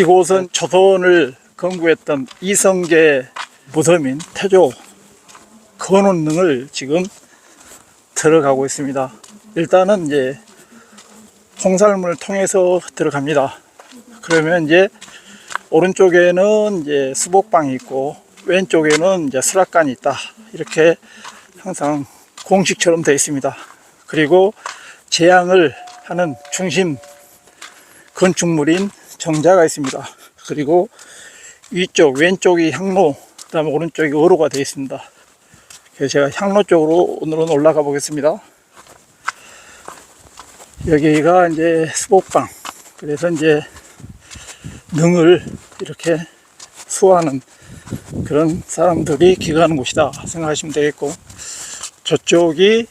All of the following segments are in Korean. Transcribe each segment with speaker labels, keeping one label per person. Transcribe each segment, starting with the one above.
Speaker 1: 이곳은 조선을 건국했던 이성계 무덤인 태조 건원릉을 지금 들어가고 있습니다. 일단은 이제 홍살문을 통해서 들어갑니다. 그러면 이제 오른쪽에는 이제 수복방이 있고 왼쪽에는 이제 수락관이 있다. 이렇게 항상 공식처럼 되어 있습니다. 그리고 재앙을 하는 중심 건축물인 정자가 있습니다. 그리고 위쪽 왼쪽이 향로, 그 다음에 오른쪽이 어로가 되어 있습니다. 그래서 제가 향로 쪽으로 오늘은 올라가 보겠습니다. 여기가 이제 수복방. 그래서 이제 능을 이렇게 수호하는 그런 사람들이 기거하는 곳이다 생각하시면 되겠고 저쪽이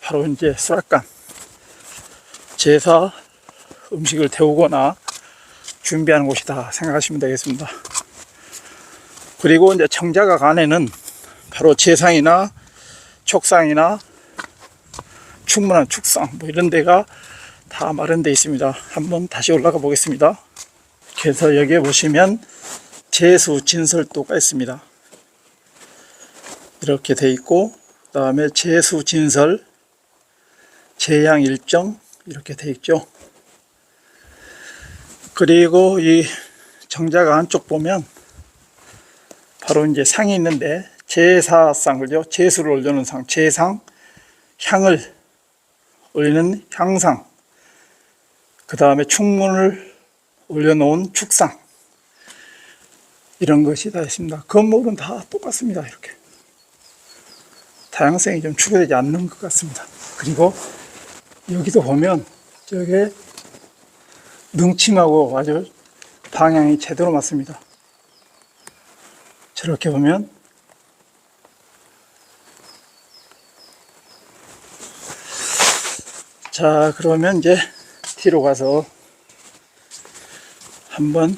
Speaker 1: 바로 이제 수락관 제사 음식을 데우거나 준비하는 곳이다 생각하시면 되겠습니다. 그리고 이제 청자각 안에는 바로 제상이나 촉상이나 충분한 축상 뭐 이런 데가 다 마련되어 있습니다. 한번 다시 올라가 보겠습니다. 그래서 여기에 보시면 제수 진설도가 있습니다. 이렇게 돼 있고 그 다음에 제수 진설 제양 일정 이렇게 돼 있죠. 그리고 이 정자가 안쪽 보면 바로 이제 상이 있는데 제사상 그죠? 제수를 올려놓은 상, 제상, 향을 올리는 향상, 그 다음에 충문을 올려놓은 축상 이런 것이 다 있습니다. 건물은 다 똑같습니다. 이렇게 다양성이 좀 추가되지 않는 것 같습니다. 그리고 여기도 보면 저게 능침하고 아주 방향이 제대로 맞습니다. 저렇게 보면 자 그러면 이제 뒤로 가서 한번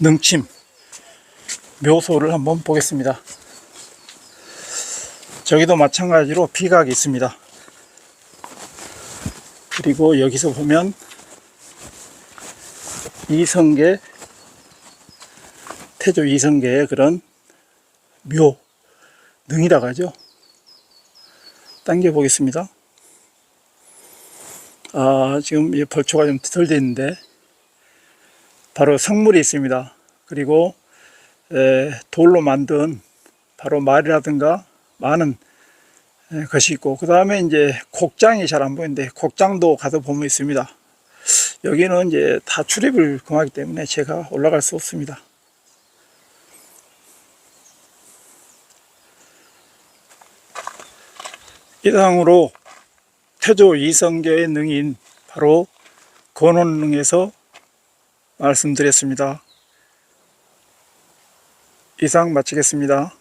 Speaker 1: 능침 묘소를 한번 보겠습니다. 저기도 마찬가지로 비각이 있습니다. 그리고 여기서 보면 이성계 태조 이성계의 그런 묘 능이라고 하죠. 당겨 보겠습니다. 아, 지금 이 벌초가 좀덜돼 있는데 바로 성물이 있습니다. 그리고 에, 돌로 만든 바로 말이라든가 많은 에, 것이 있고 그 다음에 이제 곡장이 잘 안 보이는데 곡장도 가서 보면 있습니다. 여기는 이제 다 출입을 금하기 때문에 제가 올라갈 수 없습니다. 이상으로 태조 이성계의 능인 바로 건원릉에서 말씀드렸습니다. 이상 마치겠습니다.